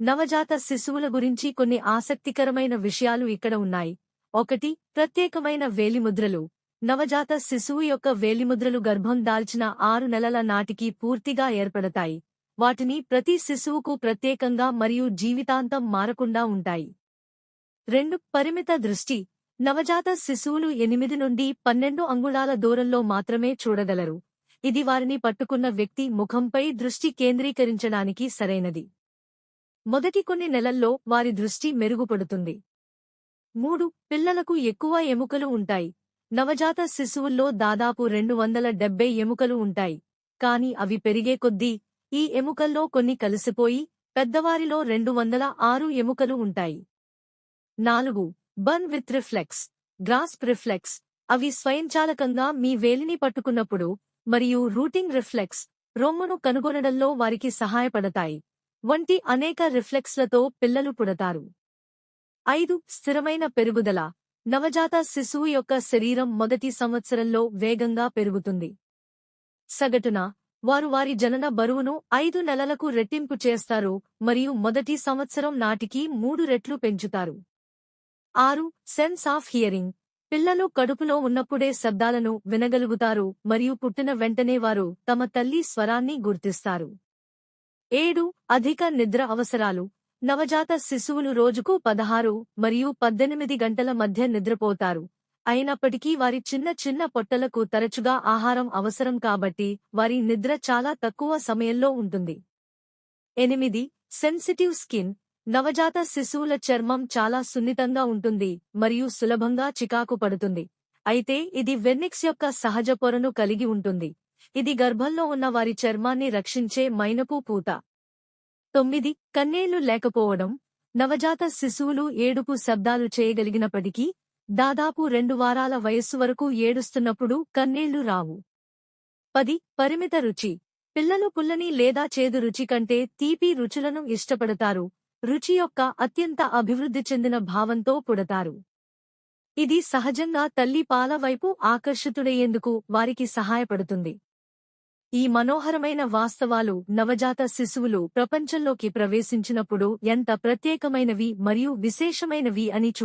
నవజాత శిశువుల గురించి కొన్ని ఆసక్తికరమైన విషయాలు ఇక్కడ ఉన్నాయి. ఒకటి ప్రత్యేకమైన వేలిముద్రలు. నవజాత శిశువు యొక్క వేలిముద్రలు గర్భం దాల్చిన ఆరు నెలల నాటికి పూర్తిగా ఏర్పడతాయి. వాటిని ప్రతి శిశువుకు ప్రత్యేకంగా మరియు జీవితాంతం మారకుండా ఉంటాయి. రెండు పరిమిత దృష్టి. నవజాత శిశువులు ఎనిమిది నుండి పన్నెండు అంగుళాల దూరంలో మాత్రమే చూడగలరు. ఇది వారిని పట్టుకున్న వ్యక్తి ముఖంపై దృష్టి కేంద్రీకరించడానికి సరైనది. మొదటి కొన్ని నెలల్లో వారి దృష్టి మెరుగుపడుతుంది. మూడు పిల్లలకు ఎక్కువ ఎముకలు ఉంటాయి. నవజాత శిశువుల్లో దాదాపు రెండు వందల డెబ్బై ఎముకలు ఉంటాయి. కాని అవి పెరిగే కొద్దీ ఈ ఎముకల్లో కొన్ని కలిసిపోయి పెద్దవారిలో రెండు వందల ఆరు ఎముకలు ఉంటాయి. నాలుగు born with reflex grasp reflex అవి స్వయంచాలకంగా మీ వేలిని పట్టుకున్నప్పుడు మరియు రూటింగ్ రిఫ్లెక్స్ రొమ్మును కనుగొనడంలో వారికి సహాయపడతాయి. వంటి అనేక రిఫ్లెక్స్లతో పిల్లలు పుడతారు. ఐదు స్థిరమైన పెరుగుదల. నవజాత శిశువు యొక్క శరీరం మొదటి సంవత్సరంలో వేగంగా పెరుగుతుంది. సగటున వారు వారి జనన బరువును ఐదు నెలలకు రెట్టింపు చేస్తారు మరియు మొదటి సంవత్సరం నాటికి మూడు రెట్లు పెంచుతారు. ఆరు సెన్స్ ఆఫ్ హియరింగ్. పిల్లలు కడుపులో ఉన్నప్పుడే శబ్దాలను వినగలుగుతారు మరియు పుట్టిన వెంటనే వారు తమ తల్లి స్వరాన్ని గుర్తిస్తారు. ఏడు అధిక నిద్ర అవసరాలు. నవజాత శిశువులు రోజుకు పదహారు మరియు పద్దెనిమిది గంటల మధ్య నిద్రపోతారు. అయినప్పటికీ వారి చిన్న చిన్న పొట్టలకు తరచుగా ఆహారం అవసరం కాబట్టి వారి నిద్ర చాలా తక్కువ సమయంలో ఉంటుంది. ఎనిమిది సెన్సిటివ్ స్కిన్. నవజాత శిశువుల చర్మం చాలా సున్నితంగా ఉంటుంది మరియు సులభంగా చికాకు పడుతుంది. అయితే ఇది వెన్నిక్స్ యొక్క సహజ పొరను కలిగి ఉంటుంది. ఇది గర్భంలో ఉన్న వారి చర్మాన్ని రక్షించే మైనపు పూత. తొమ్మిది కన్నేళ్ళు లేకపోవడం నవజాత శిశువులు ఏడుపు శబ్దాలు చేయగలిగినప్పటికీ దాదాపు రెండు వారాల వయస్సు వరకు ఏడుస్తున్నప్పుడు కన్నేళ్ళు రావు. పది పరిమిత రుచి. పిల్లలు పుల్లని లేదా చేదు రుచి కంటే తీపి రుచులను ఇష్టపడతారు. రుచి యొక్క అత్యంత అభివృద్ధి చెందిన భావంతో పుడతారు. ఇది సహజంగా తల్లి పాల వైపు ఆకర్షితుడయ్యేందుకు వారికి సహాయపడుతుంది. ఈ మనోహరమైన వాస్తవాలు నవజాత శిశువులు ప్రపంచంలోకి ప్రవేశించినప్పుడు ఎంత ప్రత్యేకమైనవి మరియు విశేషమైనవి అని చూ